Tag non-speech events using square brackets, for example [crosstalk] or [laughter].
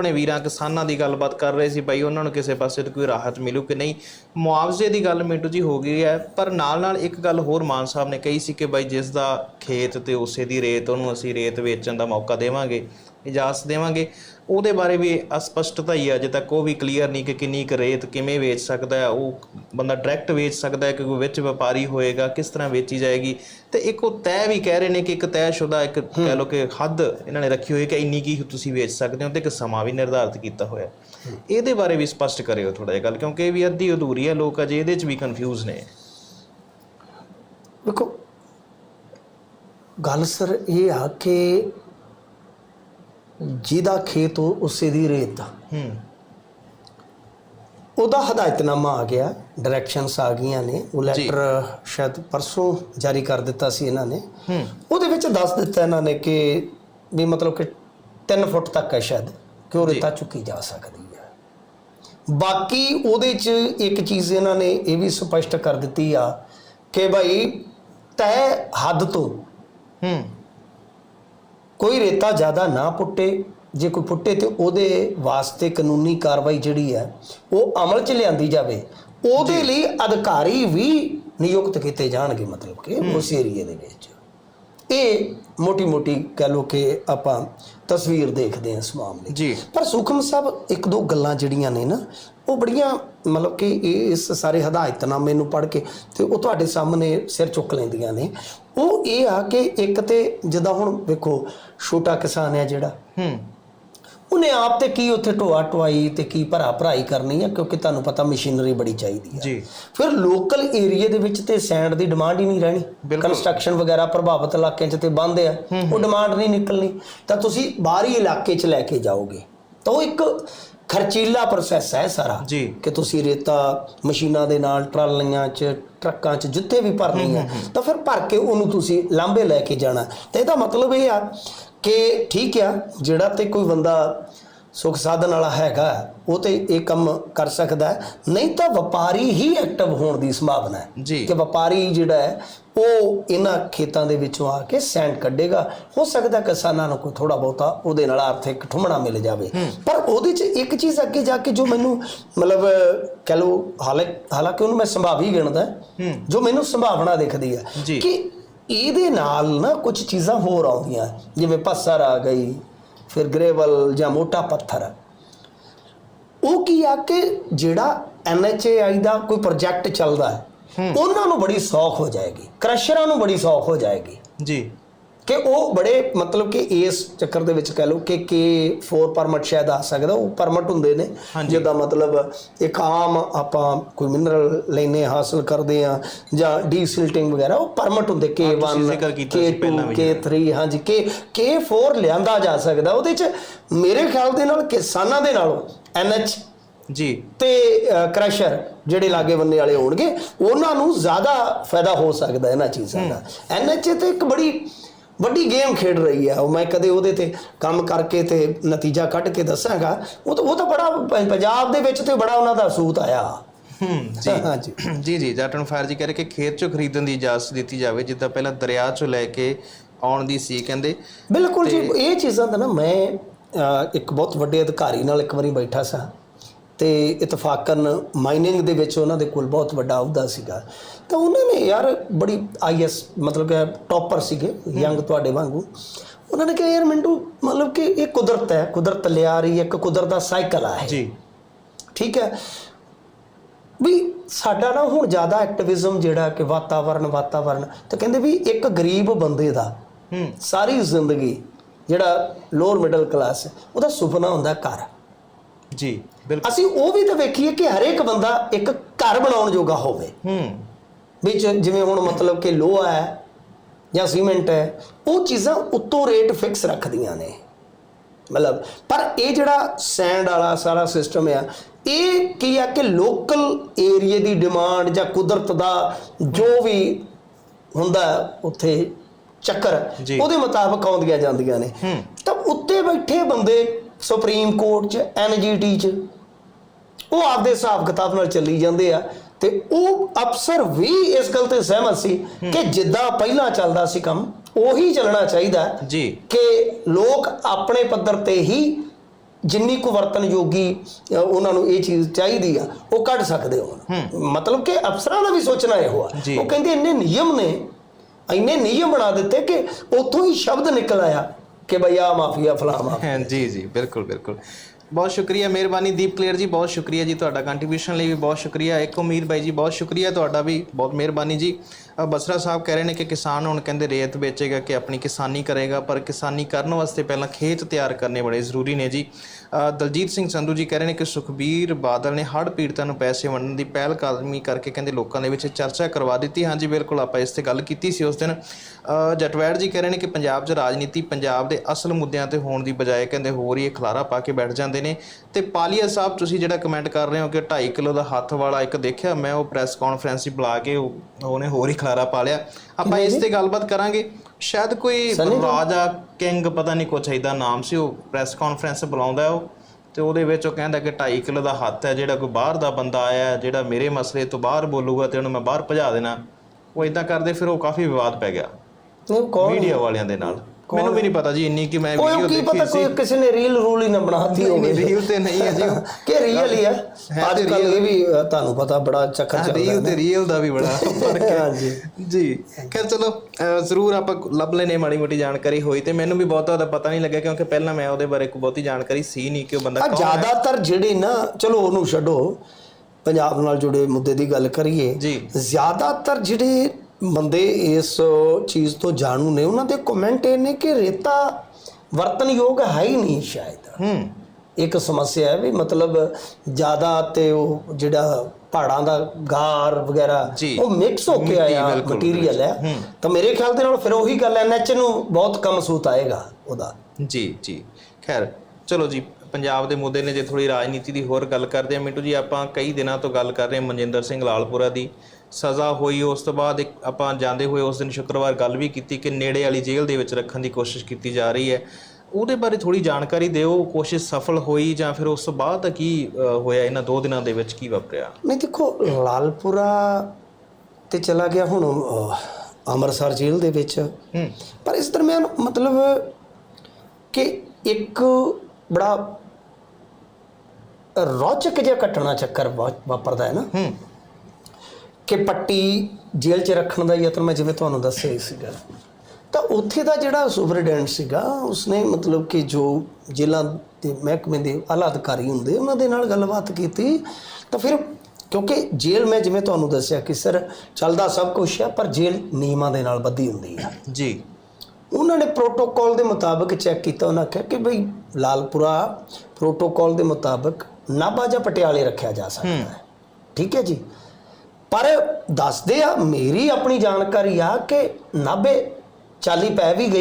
ਆਪਣੇ ਵੀਰਾਂ ਕਿਸਾਨਾਂ ਦੀ ਗੱਲਬਾਤ ਕਰ ਰਹੇ ਸੀ ਬਾਈ ਉਹਨਾਂ ਨੂੰ ਕਿਸੇ ਪਾਸੇ ਤੋਂ ਕੋਈ ਰਾਹਤ ਮਿਲੂ ਕਿ ਨਹੀਂ? ਮੁਆਵਜ਼ੇ ਦੀ ਗੱਲ ਮਿੰਟੂ ਜੀ ਹੋ ਗਈ ਹੈ, ਪਰ ਨਾਲ ਨਾਲ ਇੱਕ ਗੱਲ ਹੋਰ ਮਾਨ ਸਾਹਿਬ ਨੇ ਕਹੀ ਸੀ ਕਿ ਬਾਈ ਜਿਸ ਦਾ ਖੇਤ ਤੇ ਉਸੇ ਦੀ ਰੇਤ, ਉਹਨੂੰ ਅਸੀਂ ਰੇਤ ਵੇਚਣ ਦਾ ਮੌਕਾ ਦੇਵਾਂਗੇ, ਇਜਾਜ਼ਤ ਦੇਵਾਂਗੇ। ਉਹਦੇ ਬਾਰੇ ਵੀ ਅਸਪਸ਼ਟਤਾ ਹੀ ਹੈ ਅਜੇ ਤੱਕ ਉਹ ਵੀ ਕਲੀਅਰ ਨਹੀਂ ਕਿ ਕਿੰਨੀ ਕੁ ਰੇਤ ਕਿਵੇਂ ਵੇਚ ਸਕਦਾ ਹੈ ਉਹ ਬੰਦਾ ਡਾਇਰੈਕਟ ਵੇਚ ਸਕਦਾ ਹੈ ਕਿ ਕੋਈ ਵਿੱਚ ਵਪਾਰੀ ਹੋਏਗਾ ਕਿਸ ਤਰ੍ਹਾਂ ਵੇਚੀ ਜਾਏਗੀ। ਤੇ ਇੱਕ ਉਹ ਤੈਅ ਵੀ ਕਹਿ ਰਹੇ ਨੇ ਕਿ ਇੱਕ ਤੈਅਸ਼ੁਦਾ ਇੱਕ ਕਹਿ ਲਓ ਕਿ ਹੱਦ ਇਹਨਾਂ ਨੇ ਰੱਖੀ ਹੋਈ ਹੈ ਕਿ ਇੰਨੀ ਕੀ ਤੁਸੀਂ ਵੇਚ ਸਕਦੇ ਹੋ ਤੇ ਇੱਕ ਸਮਾਂ ਵੀ ਨਿਰਧਾਰਿਤ ਕੀਤਾ ਹੋਇਆ। ਇਹਦੇ ਬਾਰੇ ਵੀ ਸਪਸ਼ਟ ਕਰਿਓ ਥੋੜਾ ਜਿਹਾ ਗੱਲ ਕਿਉਂਕਿ ਇਹ ਵੀ ਅੱਧੀ ਅਧੂਰੀ ਹੈ ਲੋਕ ਅਜੇ ਇਹਦੇ 'ਚ ਵੀ ਕਨਫਿਊਜ਼ ਨੇ। ਵੇਖੋ ਗੱਲ ਸਰ ਇਹ ਆ ਕਿ ਜਿਹਦਾ ਖੇਤ ਉਸੇ ਦੀ ਰੇਤ ਹੂੰ। ਉਹਦਾ ਹਦਾਇਤਨਾਮਾ ਆ ਗਿਆ ਡਾਇਰੈਕਸ਼ਨਸ ਆ ਗਈਆਂ ਨੇ ਉਹ ਲੈਟਰ ਸ਼ਾਇਦ ਪਰਸੋਂ ਜਾਰੀ ਕਰ ਦਿੱਤਾ ਸੀ ਇਹਨਾਂ ਨੇ। ਹੂੰ। ਉਹਦੇ ਵਿੱਚ ਦੱਸ ਦਿੱਤਾ ਇਹਨਾਂ ਨੇ ਕਿ ਵੀ ਮਤਲਬ ਕਿ 3 ਫੁੱਟ ਤੱਕ ਹੈ ਸ਼ਾਇਦ ਕਿ ਉਹ ਰੇਤਾ ਚੁੱਕੀ ਜਾ ਸਕਦੀ ਹੈ। ਬਾਕੀ ਉਹਦੇ 'ਚ ਇੱਕ ਚੀਜ਼ ਇਹਨਾਂ ਨੇ ਇਹ ਵੀ ਸਪਸ਼ਟ ਕਰ ਦਿੱਤੀ ਆ ਕਿ ਭਾਈ ਤੈ ਹੱਦ ਤੋਂ ਹੂੰ। ਕੋਈ ਰੇਤਾ ਜ਼ਿਆਦਾ ਨਾ ਪੁੱਟੇ ਜੇ ਕੋਈ ਪੁੱਟੇ ਤੇ ਉਹਦੇ ਵਾਸਤੇ ਕਾਨੂੰਨੀ ਕਾਰਵਾਈ ਜਿਹੜੀ ਹੈ ਉਹ ਅਮਲ 'ਚ ਲਿਆਂਦੀ ਜਾਵੇ ਉਹਦੇ ਲਈ ਅਧਿਕਾਰੀ ਵੀ ਨਿਯੁਕਤ ਕੀਤੇ ਜਾਣਗੇ ਮਤਲਬ ਕਿ ਉਸ ਏਰੀਏ ਦੇ ਵਿੱਚ। ਇਹ ਮੋਟੀ ਮੋਟੀ ਕਹਿ ਲੋ ਕਿ ਆਪਾਂ ਤਸਵੀਰ ਦੇਖਦੇ ਹਾਂ ਇਸ ਮਾਮਲੇ। ਜੀ। ਪਰ ਸੁਖਮ ਸਾਹਿਬ ਇੱਕ ਦੋ ਗੱਲਾਂ ਜਿਹੜੀਆਂ ਨੇ ਨਾ ਉਹ ਬੜੀਆਂ ਮਤਲਬ ਕਿ ਇਹ ਇਸ ਸਾਰੇ ਹਦਾਇਤਨਾਮੇ ਨੂੰ ਪੜ੍ਹ ਕੇ ਤੇ ਉਹ ਤੁਹਾਡੇ ਸਾਹਮਣੇ ਸਿਰ ਚੁੱਕ ਲੈਂਦੀਆਂ ਨੇ। ਉਹ ਇਹ ਆ ਕਿ ਇੱਕ ਤੇ ਜਿੱਦਾਂ ਹੁਣ ਵੇਖੋ ਛੋਟਾ ਕਿਸਾਨ ਹੈ ਜਿਹੜਾ। ਹੂੰ। ਉਹਨੇ ਆਪ ਤੇ ਕੀ ਉੱਥੇ ਢੋਆ ਢੁਆਈ ਤੇ ਕੀ ਭਰਾ ਭਰਾਈ ਕਰਨੀ ਹੈ ਕਿਉਂਕਿ ਤੁਹਾਨੂੰ ਪਤਾ ਮਸ਼ੀਨਰੀ ਬੜੀ ਚਾਹੀਦੀ ਹੈ ਜੀ। ਫਿਰ ਲੋਕਲ ਏਰੀਆ ਦੇ ਵਿੱਚ ਤੇ ਸੈਂਡ ਦੀ ਡਿਮਾਂਡ ਹੀ ਨਹੀਂ ਰਹਿਣੀ। ਕੰਸਟਰਕਸ਼ਨ ਵਗੈਰਾ ਪ੍ਰਭਾਵਿਤ ਇਲਾਕਿਆਂ 'ਚ ਤੇ ਬੰਦ ਆ। ਉਹ ਡਿਮਾਂਡ ਨਹੀਂ ਨਿਕਲਣੀ। ਤਾਂ ਤੁਸੀਂ ਬਾਹਰੀ ਇਲਾਕੇ 'ਚ ਲੈ ਕੇ ਜਾਓਗੇ। ਤਾਂ ਉਹ ਇੱਕ ਖਰਚੀਲਾ ਪ੍ਰੋਸੈਸ ਹੈ ਸਾਰਾ ਜੀ। ਕਿ ਤੁਸੀਂ ਰੇਤਾ ਮਸ਼ੀਨਾਂ ਦੇ ਨਾਲ ਟਰਾਲੀਆਂ 'ਚ ਟਰੱਕਾਂ 'ਚ ਜਿੱਥੇ ਵੀ ਭਰਨੀ ਹੈ ਤਾਂ ਫਿਰ ਭਰ ਕੇ ਉਹਨੂੰ ਤੁਸੀਂ ਲਾਂਬੇ ਲੈ ਕੇ ਜਾਣਾ। ਤੇ ਇਹਦਾ ਮਤਲਬ ਇਹ ਆ ਕਿ ਠੀਕ ਆ ਜਿਹੜਾ ਤੇ ਕੋਈ ਬੰਦਾ ਸੁਖ ਸਾਧਨ ਵਾਲਾ ਹੈਗਾ ਉਹ ਤੇ ਇਹ ਕੰਮ ਕਰ ਸਕਦਾ। ਨਹੀਂ ਤਾਂ ਵਪਾਰੀ ਹੀ ਐਕਟਿਵ ਹੋਣ ਦੀ ਸੰਭਾਵਨਾ ਹੈ ਕਿ ਵਪਾਰੀ ਜਿਹੜਾ ਹੈ ਉਹ ਇਹਨਾਂ ਖੇਤਾਂ ਦੇ ਵਿੱਚੋਂ ਆ ਕੇ ਸੈਂਡ ਕੱਢੇਗਾ। ਹੋ ਸਕਦਾ ਕਿਸਾਨਾਂ ਨੂੰ ਕੋਈ ਥੋੜਾ ਬਹੁਤਾ ਉਹਦੇ ਨਾਲ ਆਰਥਿਕ ਠੁੰਮਣਾ ਮਿਲ ਜਾਵੇ। ਪਰ ਉਹਦੇ 'ਚ ਇੱਕ ਚੀਜ਼ ਅੱਗੇ ਜਾ ਕੇ ਜੋ ਮੈਨੂੰ ਮਤਲਬ ਕਹ ਲੋ ਹਾਲਾਂਕਿ ਉਹਨੂੰ ਮੈਂ ਸੰਭਾਵੀ ਗਿਣਦਾ ਜੋ ਮੈਨੂੰ ਸੰਭਾਵਨਾ ਦਿਖਦੀ ਹੈ। ਕਿ ਇਹਦੇ ਨਾਲ ਨਾ ਕੁਝ ਚੀਜ਼ਾਂ ਹੋਰ ਆਉਂਦੀਆਂ। ਜਿਵੇਂ ਪੱਸਰ ਆ ਗਈ ਫਿਰ ਗ੍ਰੇਵਲ ਜਾਂ ਮੋਟਾ ਪੱਥਰ। ਉਹ ਕੀ ਆ ਕਿ ਜਿਹੜਾ ਐਨਐਚਏਆਈ ਦਾ ਕੋਈ ਪ੍ਰੋਜੈਕਟ ਚੱਲਦਾ ਹੈ। ਉਹਨਾਂ ਨੂੰ ਬੜੀ ਸੌਖ ਹੋ ਜਾਏਗੀ ਕ੍ਰਸ਼ਰਾਂ ਨੂੰ ਬੜੀ ਸੌਖ ਹੋ ਜਾਏਗੀ। ਜੀ। ਕਿ ਉਹ ਬੜੇ ਮਤਲਬ ਕਿ ਇਸ ਚੱਕਰ ਦੇ ਵਿੱਚ ਕਹਿ ਲਓ ਕਿ K4 ਪਰਮਿਟ ਸ਼ਾਇਦ ਆ ਸਕਦਾ ਉਹ ਪਰਮਿਟ ਹੁੰਦੇ ਨੇ ਹਾਂਜੀ। ਜਿੱਦਾਂ ਮਤਲਬ ਇੱਕ ਆਮ ਆਪਾਂ ਕੋਈ ਮਿਨਰਲ ਲੈਨੇ ਹਾਸਲ ਕਰਦੇ ਆ ਜਾਂ ਡੀਸਿਲਟਿੰਗ ਵਗੈਰਾ ਉਹ ਪਰਮਿਟ ਹੁੰਦੇ ਤੁਸੀਂ K1 ਜ਼ਿਕਰ ਕੀਤਾ ਸੀ ਪਹਿਲਾਂ K2 ਵੀ। K3 ਹਾਂਜੀ K K4 ਲਿਆਂਦਾ ਜਾ ਸਕਦਾ ਉਹਦੇ ਚ ਮੇਰੇ ਖਿਆਲ ਦੇ ਨਾਲ ਕਿਸਾਨਾਂ ਦੇ ਨਾਲੋਂ NH ਜੀ ਤੇ ਕ੍ਰਸ਼ਰ ਜਿਹੜੇ ਲਾਗੇ ਬੰਨੇ ਵਾਲੇ ਹੋਣਗੇ ਉਹਨਾਂ ਨੂੰ ਜ਼ਿਆਦਾ ਫਾਇਦਾ ਹੋ ਸਕਦਾ ਇਹਨਾਂ ਚੀਜ਼ਾਂ ਦਾ ਐਨਐਚਏ ਤੇ ਇੱਕ ਬੜੀ ਵੱਡੀ ਗੇਮ ਖੇਡ ਰਹੀ ਹੈ ਉਹ ਮੈਂ ਕਦੇ ਉਹਦੇ ਤੇ ਕੰਮ ਕਰਕੇ ਤੇ ਨਤੀਜਾ ਕੱਢ ਕੇ ਦੱਸਾਂਗਾ। ਉਹ ਤਾਂ ਉਹ ਤਾਂ ਬੜਾ ਪੰਜਾਬ ਦੇ ਵਿੱਚ ਤੇ ਬੜਾ ਉਹਨਾਂ ਦਾ ਸੂਤ ਆਇਆ। ਹੂੰ ਜੀ। [clears throat] ਜੀ। ਜੀ ਜੱਟਨ ਫਾਇਰ ਜੀ ਕਹਿ ਰਹੇ ਕਿ ਖੇਤ ਚੋਂ ਖਰੀਦਣ ਦੀ ਇਜਾਜ਼ਤ ਦਿੱਤੀ ਜਾਵੇ ਜਿੱਦਾਂ ਪਹਿਲਾਂ ਦਰਿਆ ਚੋਂ ਲੈ ਕੇ ਆਉਣ ਦੀ ਸੀ ਕਹਿੰਦੇ। ਬਿਲਕੁਲ ਜੀ। ਇਹ ਚੀਜ਼ਾਂ ਦਾ ਨਾ ਮੈਂ ਇੱਕ ਬਹੁਤ ਵੱਡੇ ਅਧਿਕਾਰੀ ਨਾਲ ਇੱਕ ਵਾਰੀ ਬੈਠਾ ਸਾਂ। ਤੇ ਇਤਫਾਕਨ ਮਾਈਨਿੰਗ ਦੇ ਵਿੱਚ ਉਹਨਾਂ ਦੇ ਕੋਲ ਬਹੁਤ ਵੱਡਾ ਅਹੁਦਾ ਸੀਗਾ। ਤਾਂ ਉਹਨਾਂ ਨੇ ਯਾਰ ਬੜੀ ਆਈਐਸ ਮਤਲਬ ਕਿ ਟੌਪਰ ਸੀਗੇ ਯੰਗ ਤੁਹਾਡੇ ਵਾਂਗੂ। ਉਹਨਾਂ ਨੇ ਕਿਹਾ ਯਾਰ ਮਿੰਟੂ ਮਤਲਬ ਕਿ ਇਹ ਕੁਦਰਤ ਹੈ ਕੁਦਰਤ ਲਿਆ ਰਹੀ ਹੈ ਇੱਕ ਕੁਦਰਤ ਦਾ ਸਾਈਕਲ ਆ ਇਹ। ਜੀ। ਠੀਕ ਹੈ? ਵੀ ਸਾਡਾ ਨਾ ਹੁਣ ਜ਼ਿਆਦਾ ਐਕਟਿਵਿਜ਼ਮ ਜਿਹੜਾ ਕਿ ਵਾਤਾਵਰਣ ਵਾਤਾਵਰਣ ਤੇ ਕਹਿੰਦੇ ਵੀ ਇੱਕ ਗਰੀਬ ਬੰਦੇ ਦਾ ਹੂੰ। ਸਾਰੀ ਜ਼ਿੰਦਗੀ ਜਿਹੜਾ ਲੋਅਰ ਮਿਡਲ ਕਲਾਸ ਹੈ ਉਹਦਾ ਸੁਪਨਾ ਹੁੰਦਾ ਘਰ। ਜੀ ਬਿਲਕੁਲ। ਅਸੀਂ ਉਹ ਵੀ ਤਾਂ ਵੇਖੀਏ ਕਿ ਹਰੇਕ ਬੰਦਾ ਇੱਕ ਘਰ ਬਣਾਉਣ ਜੋਗਾ ਹੋਵੇ। ਹੂੰ। ਵੀ ਜ- ਜਿਵੇਂ ਹੁਣ ਮਤਲਬ ਕਿ ਲੋਹਾ ਹੈ ਜਾਂ ਸੀਮੈਂਟ ਹੈ ਉਹ ਚੀਜ਼ਾਂ ਉੱਤੋਂ ਰੇਟ ਫਿਕਸ ਰੱਖਦੀਆਂ ਨੇ। ਮਤਲਬ ਪਰ ਇਹ ਜਿਹੜਾ ਸੈਂਡ ਵਾਲਾ ਸਾਰਾ ਸਿਸਟਮ ਆ ਇਹ ਕੀ ਆ ਕਿ ਲੋਕਲ ਏਰੀਏ ਦੀ ਡਿਮਾਂਡ ਜਾਂ ਕੁਦਰਤ ਦਾ ਜੋ ਵੀ ਹੁੰਦਾ ਉੱਥੇ ਚੱਕਰ। ਉਹਦੇ ਮੁਤਾਬਕ ਆਉਂਦੀਆਂ ਜਾਂਦੀਆਂ ਨੇ। ਤਾਂ ਉੱਤੇ ਬੈਠੇ ਬੰਦੇ ਸੁਪਰੀਮ ਕੋਰਟ 'ਚ ਐਨਜੀਟੀ 'ਚ। ਉਹ ਆਪਦੇ ਹਿਸਾਬ ਕਿਤਾਬ ਨਾਲ ਚੱਲੀ ਜਾਂਦੇ ਆ ਤੇ ਉਹ ਅਫਸਰ ਵੀ ਇਸ ਗੱਲ ਤੇ ਸਹਿਮਤ ਸੀ ਕਿ ਜਿੱਦਾਂ ਪਹਿਲਾਂ ਚੱਲਦਾ ਸੀ ਕੰਮ ਉਹੀ ਚੱਲਣਾ ਚਾਹੀਦਾ ਹੈ ਜੀ। ਕਿ ਲੋਕ ਆਪਣੇ ਪੱਧਰ ਤੇ ਹੀ ਜਿੰਨੀ ਕੁ ਵਰਤਨ ਯੋਗੀ ਉਹਨਾਂ ਨੂੰ ਇਹ ਚੀਜ਼ ਚਾਹੀਦੀ ਆ ਉਹ ਕੱਢ ਸਕਦੇ ਹੋਣ। ਮਤਲਬ ਕਿ ਅਫਸਰਾਂ ਦਾ ਵੀ ਸੋਚਣਾ ਇਹੋ ਆ। ਉਹ ਕਹਿੰਦੇ ਇੰਨੇ ਨਿਯਮ ਨੇ ਇੰਨੇ ਨਿਯਮ ਬਣਾ ਦਿੱਤੇ ਕਿ ਉੱਥੋਂ ਹੀ ਸ਼ਬਦ ਨਿਕਲ ਆਇਆ। ਕਿ ਬਈ ਆ ਮਾਫੀਆ ਫਲਾ ਮਾਫੀਆ ਹਾਂ [laughs] ਜੀ ਜੀ ਬਿਲਕੁਲ ਬਿਲਕੁਲ। ਬਹੁਤ ਸ਼ੁਕਰੀਆ ਮਿਹਰਬਾਨੀ ਦੀਪ ਕਲੀਅਰ ਜੀ ਬਹੁਤ ਸ਼ੁਕਰੀਆ ਜੀ ਤੁਹਾਡਾ ਕੰਟਰੀਬਿਊਸ਼ਨ ਲਈ ਵੀ ਬਹੁਤ ਸ਼ੁਕਰੀਆ। ਇੱਕ ਉਮੀਦ ਬਾਈ ਜੀ ਬਹੁਤ ਸ਼ੁਕਰੀਆ ਤੁਹਾਡਾ ਵੀ ਬਹੁਤ ਮਿਹਰਬਾਨੀ ਜੀ। ਅ, ਬਸਰਾ ਸਾਹਿਬ ਕਹਿ ਰਹੇ ਨੇ ਕਿ ਕਿਸਾਨ ਹੁਣ ਕਹਿੰਦੇ ਰੇਤ ਵੇਚੇਗਾ ਕਿ ਆਪਣੀ ਕਿਸਾਨੀ ਕਰੇਗਾ ਪਰ ਕਿਸਾਨੀ ਕਰਨ ਵਾਸਤੇ ਪਹਿਲਾਂ ਖੇਤ ਤਿਆਰ ਕਰਨੇ ਬੜੇ ਜ਼ਰੂਰੀ ਨੇ ਜੀ। ਦਲਜੀਤ ਸਿੰਘ ਸੰਧੂ ਜੀ ਕਹਿ ਰਹੇ ਨੇ ਕਿ ਸੁਖਬੀਰ ਬਾਦਲ ਨੇ ਹੜ੍ਹ ਪੀੜਤਾਂ ਨੂੰ ਪੈਸੇ ਵੰਡਣ ਦੀ ਪਹਿਲ ਕਦਮੀ ਕਰਕੇ ਕਹਿੰਦੇ ਲੋਕਾਂ ਦੇ ਵਿੱਚ ਚਰਚਾ ਕਰਵਾ ਦਿੱਤੀ। ਹਾਂਜੀ ਬਿਲਕੁਲ ਆਪਾਂ ਇਸ ਤੇ ਗੱਲ ਕੀਤੀ ਸੀ ਉਸ ਦਿਨ। ਜਟਵੈੜ ਜੀ ਕਹਿ ਰਹੇ ਨੇ ਕਿ ਪੰਜਾਬ 'ਚ ਰਾਜਨੀਤੀ ਪੰਜਾਬ ਦੇ ਅਸਲ ਮੁੱਦਿਆਂ ਤੇ ਹੋਣ ਦੀ ਬਜਾਏ ਕਹਿੰਦੇ ਹੋਰ ਹੀ ਖਲਾਰਾ ਪਾ ਕੇ ਬੈਠ ਜਾਂਦੇ ਨੇ। ਤੇ ਪਾਲੀਆ ਸਾਹਿਬ ਤੁਸੀਂ ਜਿਹੜਾ ਕਮੈਂਟ ਕਰ ਰਹੇ ਹੋ ਕਿ 2.5 ਕਿਲੋ ਦਾ ਹੱਥ ਵਾਲਾ ਇੱਕ ਦੇਖਿਆ ਮੈਂ ਉਹ ਪ੍ਰੈਸ ਕਾਨਫਰੰਸ ਹੀ ਬੁਲਾ ਕੇ ਉਹ- ਉਹਨੇ ਹੋਰ ਹੀ ਖਲਾਰਾ ਪਾ ਲਿਆ। ਆਪਾਂ ਇਸ ਤੇ ਗੱਲਬਾਤ ਕਰਾਂਗੇ। ਸ਼ਾਇਦ ਕੋਈ ਰਾਜਾ ਕਿੰਗ ਪਤਾ ਨਹੀਂ ਕੁਛ ਏਦਾਂ ਨਾਮ ਸੀ ਉਹ ਪ੍ਰੈਸ ਕਾਨਫਰੰਸ ਬੁਲਾਉਂਦਾ ਉਹ। ਤੇ ਉਹਦੇ ਵਿੱਚ ਉਹ ਕਹਿੰਦਾ ਕਿ 2.5 ਕਿਲੋ ਦਾ ਹੱਥ ਹੈ ਜਿਹੜਾ ਕੋਈ ਬਾਹਰ ਦਾ ਬੰਦਾ ਆਇਆ ਜਿਹੜਾ ਮੇਰੇ ਮਸਲੇ ਤੋਂ ਬਾਹਰ ਬੋਲੂਗਾ ਤੇ ਉਹਨੂੰ ਮੈਂ ਬਾਹਰ ਭਜਾ ਦੇਣਾ। ਉਹ ਇਦਾਂ ਕਰਦੇ ਫਿਰ ਉਹ ਕਾਫੀ ਵਿਵਾਦ ਪੈ ਗਿਆ। ਮੀਡੀਆ ਵਾਲਿਆਂ ਦੇ ਨਾਲ। ਮੈਨੂੰ ਵੀ ਨਹੀਂ ਪਤਾ ਜੀ ਇੰਨੀ ਕਿ ਮੈਂ ਵੀਡੀਓ ਪਤਾ ਦੇਖੀ ਸੀ ਕੋਈ ਕਿਸੇ ਨੇ ਰੀਲ ਰੂਲ ਹੀ ਨਾ ਬਣਾਤੀ ਹੋਵੇ। ਰੀਲ ਤੇ ਨਹੀਂ ਹੈ ਜੀ। [laughs] ਕਿ ਰੀਅਲ ਹੀ ਹੈ। ਅੱਜ ਕੱਲ ਇਹ ਵੀ ਤੁਹਾਨੂੰ ਪਤਾ ਬੜਾ ਚੱਕਰ ਚੱਲਦਾ ਰੀਲ ਤੇ ਰੀਅਲ ਦਾ ਵੀ ਬੜਾ [laughs] ਫ਼ਰਕ ਹੈ। ਜੀ ਖੈਰ ਚਲੋ ਜ਼ਰੂਰ ਆਪਾਂ ਲੱਭ ਲੈਨੇ ਮਾੜੀ ਮੋਟੀ ਜਾਣਕਾਰੀ ਹੋਈ ਤੇ ਮੈਨੂੰ ਵੀ ਬਹੁਤਾ ਉਹਦਾ ਪਤਾ ਨਹੀਂ ਲੱਗਿਆ ਕਿਉਂਕਿ ਪਹਿਲਾਂ ਮੈਂ ਉਹਦੇ ਬਾਰੇ ਕੋਈ ਬਹੁਤੀ ਜਾਣਕਾਰੀ ਸੀ ਨਹੀਂ ਕਿ ਉਹ ਬੰਦਾ ਕੌਣ ਹੈ। ਜ਼ਿਆਦਾਤਰ ਜਿਹੜੇ ਨਾ ਚਲੋ ਉਹਨੂੰ ਛੱਡੋ ਪੰਜਾਬ ਨਾਲ ਜੁੜੇ ਮੁੱਦੇ ਦੀ ਗੱਲ ਕਰੀਏ ਜੀ। ਜ਼ਿਆਦਾਤਰ ਜਿਹੜੇ ਬੰਦੇ ਇਸ ਚੀਜ਼ ਤੋਂ ਜਾਣੂ ਨੇ ਉਹਨਾਂ ਦੇ ਕਮੈਂਟ ਇਹ ਨੇ ਕਿ ਰੇਤਾ ਵਰਤਨਯੋਗ ਹੈ ਹੀ ਨਹੀਂ ਸ਼ਾਇਦ। ਹੂੰ। ਇੱਕ ਸਮੱਸਿਆ ਹੈ ਵੀ ਮਤਲਬ ਜ਼ਿਆਦਾ ਤੇ ਉਹ ਜਿਹੜਾ ਪਹਾੜਾਂ ਦਾ ਗਾਰ ਵਗੈਰਾ। ਉਹ ਮਿਕਸ ਹੋ ਕੇ ਆਇਆ ਮਟੀਰੀਅਲ ਹੈ। ਤਾਂ ਮੇਰੇ ਖਿਆਲ ਦੇ ਨਾਲ ਫਿਰ ਉਹੀ ਗੱਲ ਐ ਐਨਐਚ ਨੂੰ ਬਹੁਤ ਕਮ ਸੂਤ ਆਏਗਾ ਉਹਦਾ। ਜੀ ਜੀ। ਖੈਰ ਚਲੋ ਜੀ ਪੰਜਾਬ ਦੇ ਮੁੱਦੇ ਨੇ ਜੇ ਥੋੜੀ ਰਾਜਨੀਤੀ ਦੀ ਹੋਰ ਗੱਲ ਕਰਦੇ ਹਾਂ। ਮਿੰਟੂ ਜੀ ਆਪਾਂ ਕਈ ਦਿਨਾਂ ਤੋਂ ਗੱਲ ਕਰ ਰਹੇ ਹਾਂ ਮਨਜਿੰਦਰ ਸਿੰਘ ਲਾਲਪੁਰਾ ਦੀ। ਸਜ਼ਾ ਹੋਈ ਉਸ ਤੋਂ ਬਾਅਦ ਇੱਕ ਆਪਾਂ ਜਾਂਦੇ ਹੋਏ ਉਸ ਦਿਨ ਸ਼ੁੱਕਰਵਾਰ ਗੱਲ ਵੀ ਕੀਤੀ ਕਿ ਨੇੜੇ ਵਾਲੀ ਜੇਲ੍ਹ ਦੇ ਵਿੱਚ ਰੱਖਣ ਦੀ ਕੋਸ਼ਿਸ਼ ਕੀਤੀ ਜਾ ਰਹੀ ਹੈ। ਉਹਦੇ ਬਾਰੇ ਥੋੜੀ ਜਾਣਕਾਰੀ ਦਿਓ ਕੋਸ਼ਿਸ਼ ਸਫਲ ਹੋਈ ਜਾਂ ਫਿਰ ਉਸ ਤੋਂ ਬਾਅਦ ਕੀ ਹੋਇਆ ਇਹਨਾਂ ਦੋ ਦਿਨਾਂ ਦੇ ਵਿੱਚ ਕੀ ਵਾਪਰਿਆ? ਨਹੀਂ ਦੇਖੋ ਲਾਲਪੁਰਾ ਤੇ ਚਲਾ ਗਿਆ ਹੁਣ ਅੰਮ੍ਰਿਤਸਰ ਜੇਲ੍ਹ ਦੇ ਵਿੱਚ। ਪਰ ਇਸ ਦਰਮਿਆਨ ਮਤਲਬ ਕਿ ਇੱਕ ਬੜਾ ਰੌਚਕ ਜਿਹਾ ਘਟਨਾ ਚੱਕਰ ਵਾਪਰਦਾ ਹੈ ਨਾ। ਹੂੰ। ਕਿ ਪੱਟੀ ਜੇਲ੍ਹ 'ਚ ਰੱਖਣ ਦਾ ਯਤਨ ਮੈਂ ਜਿਵੇਂ ਤੁਹਾਨੂੰ ਦੱਸਿਆ ਹੀ ਸੀਗਾ। ਤਾਂ ਉੱਥੇ ਦਾ ਜਿਹੜਾ ਸੁਪਰਡੈਂਟ ਸੀਗਾ ਉਸਨੇ ਮਤਲਬ ਕਿ ਜੋ ਜੇਲ੍ਹਾਂ ਦੇ ਮਹਿਕਮੇ ਦੇ ਆਲਾ ਅਧਿਕਾਰੀ ਹੁੰਦੇ ਉਹਨਾਂ ਦੇ ਨਾਲ ਗੱਲਬਾਤ ਕੀਤੀ। ਤਾਂ ਫਿਰ ਕਿਉਂਕਿ ਜੇਲ੍ਹ ਮੈਂ ਜਿਵੇਂ ਤੁਹਾਨੂੰ ਦੱਸਿਆ ਕਿ ਸਰ ਚੱਲਦਾ ਸਭ ਕੁਝ ਹੈ ਪਰ ਜੇਲ੍ਹ ਨਿਯਮਾਂ ਦੇ ਨਾਲ ਬੱਧੀ ਹੁੰਦੀ ਹੈ ਜੀ। ਉਹਨਾਂ ਨੇ ਪ੍ਰੋਟੋਕਾਲ ਦੇ ਮੁਤਾਬਕ ਚੈੱਕ ਕੀਤਾ ਉਹਨਾਂ ਕਿਹਾ ਕਿ ਭਈ ਲਾਲਪੁਰਾ ਪ੍ਰੋਟੋਕਾਲ ਦੇ ਮੁਤਾਬਕ ਨਾਭਾ ਜਾਂ ਪਟਿਆਲੇ ਰੱਖਿਆ ਜਾ ਸਕਦਾ ਹੈ। ਠੀਕ ਹੈ ਜੀ? ਪਰ ਦੱਸਦੇ ਆ ਮੇਰੀ ਆਪਣੀ ਜਾਣਕਾਰੀ ਆ ਕਿ ਨਾਭੇ ਚਾਲੀ ਪੈ ਵੀ ਗਈ।